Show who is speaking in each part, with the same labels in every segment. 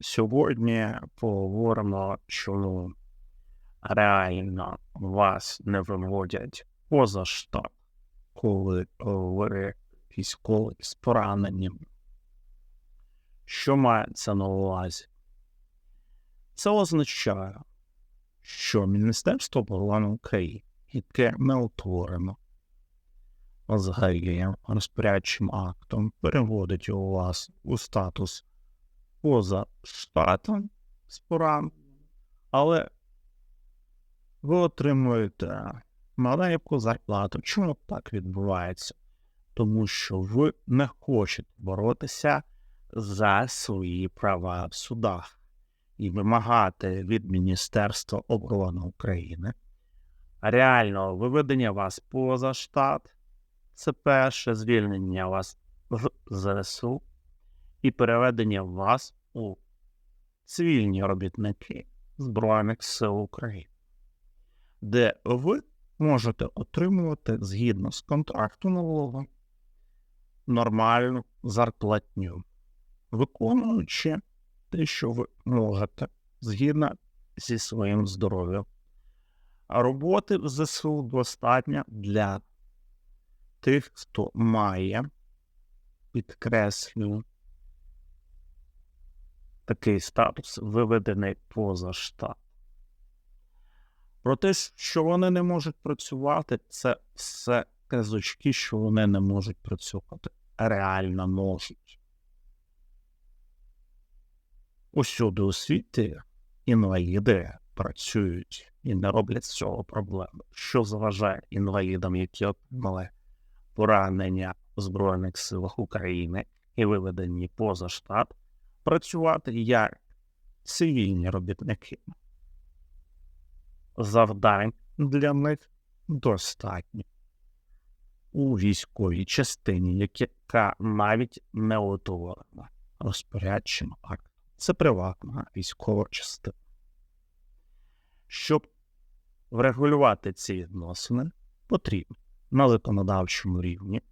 Speaker 1: Сьогодні поговоримо, чому реально вас не виводять поза штат, коли ви військовий з пораненням. Що мається на увазі? Це означає, що Міністерство оборони України, яке не утворено взагалі розпорядчим актом, переводить у вас у статус поза штатом з але ви отримуєте маленьку зарплату. Чому так відбувається? Тому що ви не хочете боротися за свої права в судах і вимагати від Міністерства оборони України реального виведення вас поза штат. Це перше звільнення вас в ЗСУ і переведення вас у цивільні робітники Збройних сил України, де ви можете отримувати згідно з контракту нового нормальну зарплатню, виконуючи те, що ви можете згідно зі своїм здоров'ям. А роботи в ЗСУ достатньо для тих, хто має, підкреслюю, такий статус виведений поза штат. Про те, що вони не можуть працювати, це все казочки, що вони не можуть працювати. Реально можуть. Усюди у світі інваліди працюють і не роблять з цього проблеми. Що заважає інвалідам, які отримали поранення в Збройних силах України і виведені поза штат, працювати як цивільні робітники. Завдань для них достатньо у військовій частині, яка навіть не утворена розпорядчим актом. Це приватна військова частина. Щоб врегулювати ці відносини, потрібно на законодавчому рівні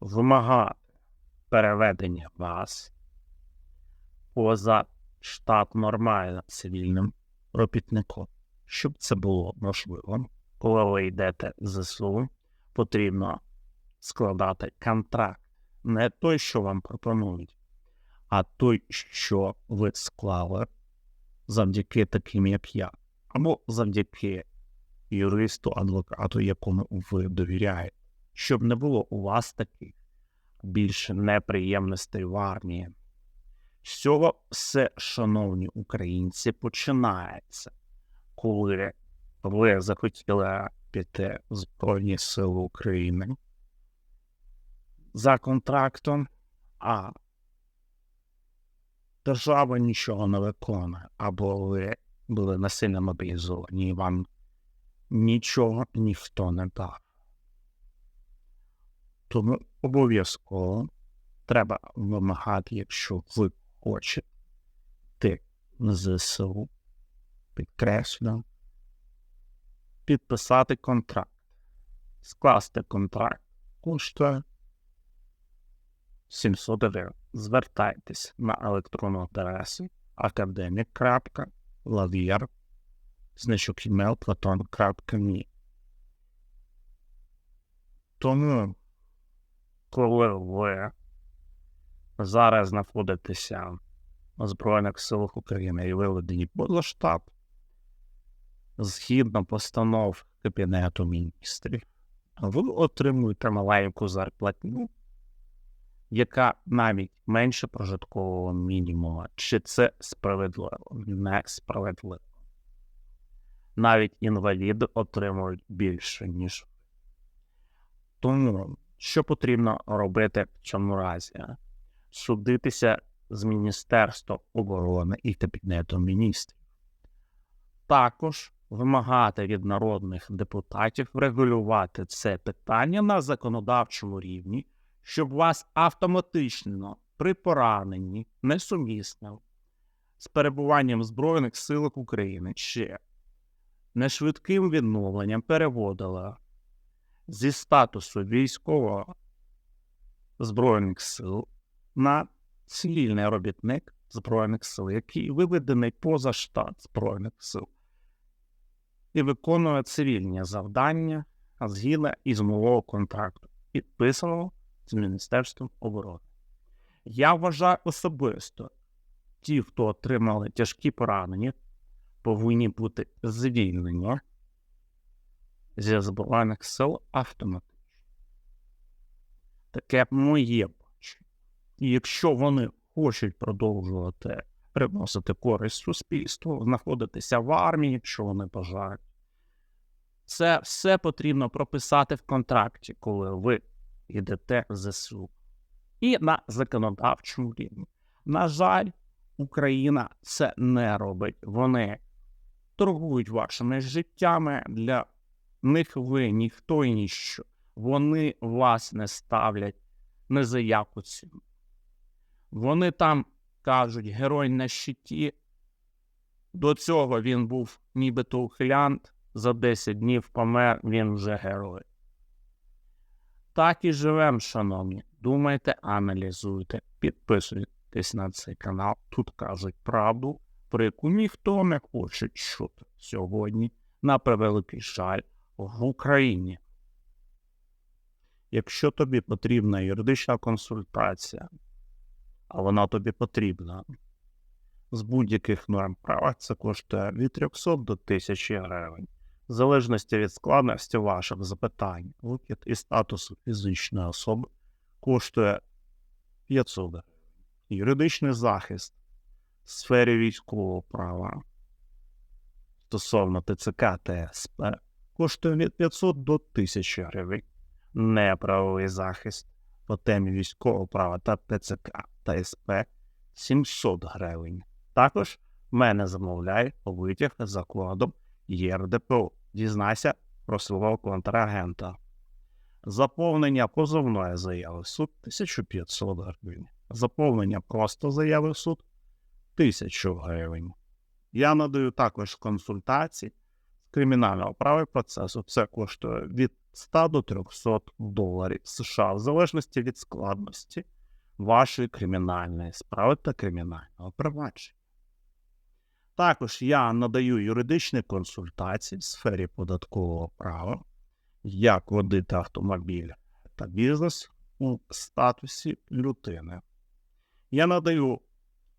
Speaker 1: вимагати переведення вас поза штат нормально цивільним робітником. Щоб це було можливо, коли ви йдете з ЗСУ, потрібно складати контракт. Не той, що вам пропонують, а той, що ви склали завдяки таким, як я, або завдяки юристу, адвокату, якому ви довіряєте, щоб не було у вас таких більше неприємностей в армії. З цього все, шановні українці, починається, коли ви захотіли піти в Збройні Сили України за контрактом, а держава нічого не виконує, або ви були насильно мобілізовані, і вам нічого ніхто не дав. Тому обов'язково треба вимагати, якщо ви хочете ти ЗСУ, підкреслю, підписати контракт, скласти контракт коштує 700 гривень. Звертайтесь на електронну адресу академік.лавір значок email platon.me Тому, коли ви зараз знаходитеся в Збройних силах України і виведені поза штаб, згідно постанов Кабінету міністрів, ви отримуєте маленьку зарплатню, яка навіть менше прожиткового мінімуму. Чи це справедливо? Несправедливо. Навіть інваліди отримують більше, ніж. Тому, що потрібно робити в цьому разі? Судитися з Міністерством оборони і Кабінетом міністрів. Також вимагати від народних депутатів регулювати це питання на законодавчому рівні, щоб вас автоматично при пораненні несумісно з перебуванням Збройних силах України ще нешвидким відновленням переводила зі статусу військового Збройних сил на цивільний робітник Збройних сил, який виведений поза штат Збройних сил і виконує цивільні завдання згідно із мового контракту, підписаного з Міністерством оборони. Я вважаю особисто, ті, хто отримали тяжкі поранення, повинні бути звільнені зі Збройних сил автоматично. Таке моє. І якщо вони хочуть продовжувати приносити користь суспільству, знаходитися в армії, якщо вони бажають, це все потрібно прописати в контракті, коли ви йдете в ЗСУ. І на законодавчому рівні. На жаль, Україна це не робить. Вони торгують вашими життями. Для них ви ніхто і ніщо. Вони вас не ставлять не за яку ціну. Вони там кажуть, герой на щиті. До цього він був нібито ухилянт, за 10 днів помер, він вже герой. Так і живем, шановні. Думайте, аналізуйте, підписуйтесь на цей канал. Тут кажуть правду, про яку ніхто не хоче чути сьогодні, на превеликий жаль, в Україні. Якщо тобі потрібна юридична консультація, а вона тобі потрібна з будь-яких норм права, це коштує від 300 до 1000 гривень в залежності від складності ваших запитань, вихід і статусу фізичної особи коштує 500 гривень. Юридичний захист в сфері військового права стосовно ТЦК та СП коштує від 500 до 1000 гривень. Неправовий захист по темі військового права та ТЦК та СП 700 гривень. Також мене замовляє витяг за кодом ЄРДПО. Дізнайся про свого контрагента. Заповнення позовної заяви в суд 1500 гривень. Заповнення просто заяви в суд 1000 гривень. Я надаю також консультації з кримінального права і процесу. Це коштує від 100 до 300 доларів США, в залежності від складності вашої кримінальної справи та кримінального провадження. Також я надаю юридичні консультації в сфері податкового права, як водити автомобіль та бізнес у статусі людини. Я надаю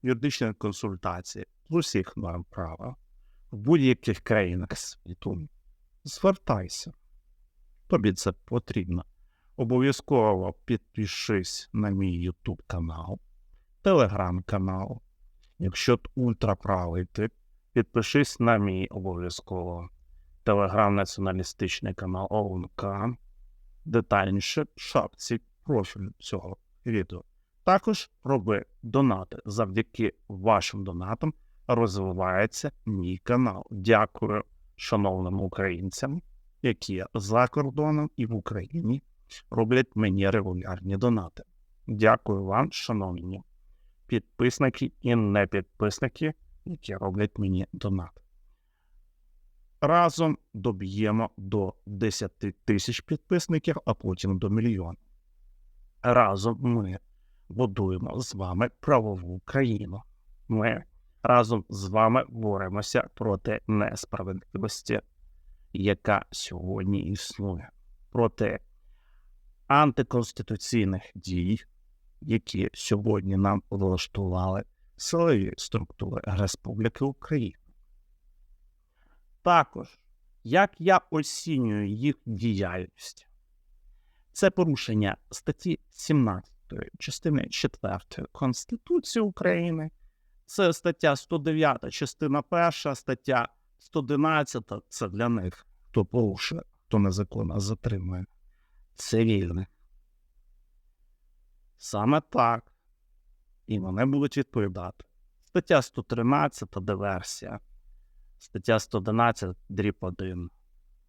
Speaker 1: юридичні консультації з усіх норм права в будь-яких країнах світу. Звертайся, тобі це потрібно. Обов'язково підпишись на мій YouTube канал, телеграм-канал. Якщо ти ультраправий тип, підпишись на мій обов'язково телеграм-націоналістичний канал ОУНК. Детальніше в шапці профілю цього відео. Також роби донати. Завдяки вашим донатам розвивається мій канал. Дякую шановним українцям, які за кордоном і в Україні роблять мені регулярні донати. Дякую вам, шановні підписники і не підписники, які роблять мені донат. Разом доб'ємо до 10 тисяч підписників, а потім до мільйона. Разом ми будуємо з вами правову країну. Ми разом з вами боремося проти несправедливості, яка сьогодні існує, проти антиконституційних дій, які сьогодні нам влаштували силові структури Республіки Україна. Також, як я оцінюю їх діяльність, це порушення статті 17 частини 4 Конституції України, це стаття 109, частина 1, стаття 111 це для них, хто порушує, хто незаконно затримує цивільних. Саме так. І вони будуть відповідати. Стаття 113 диверсія, стаття 111 дріб 1.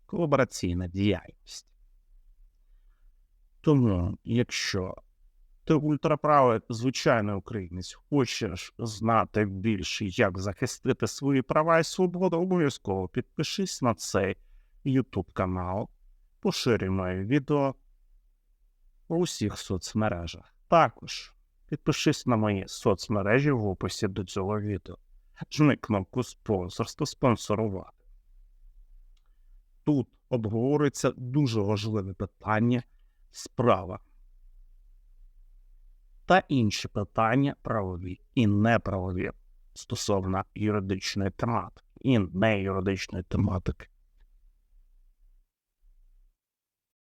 Speaker 1: Колабораційна діяльність. Тому, якщо ти ультраправий звичайний українець, хочеш знати більше, як захистити свої права і свободу, обов'язково підпишись на цей YouTube канал, поширюй відео у всіх соцмережах. Також Підпишись на мої соцмережі в описі до цього відео. Жми кнопку спонсорство спонсорувати. Тут обговорюється дуже важливе питання справа та інші питання правові і неправові стосовно юридичної тематики і неюридичної тематики.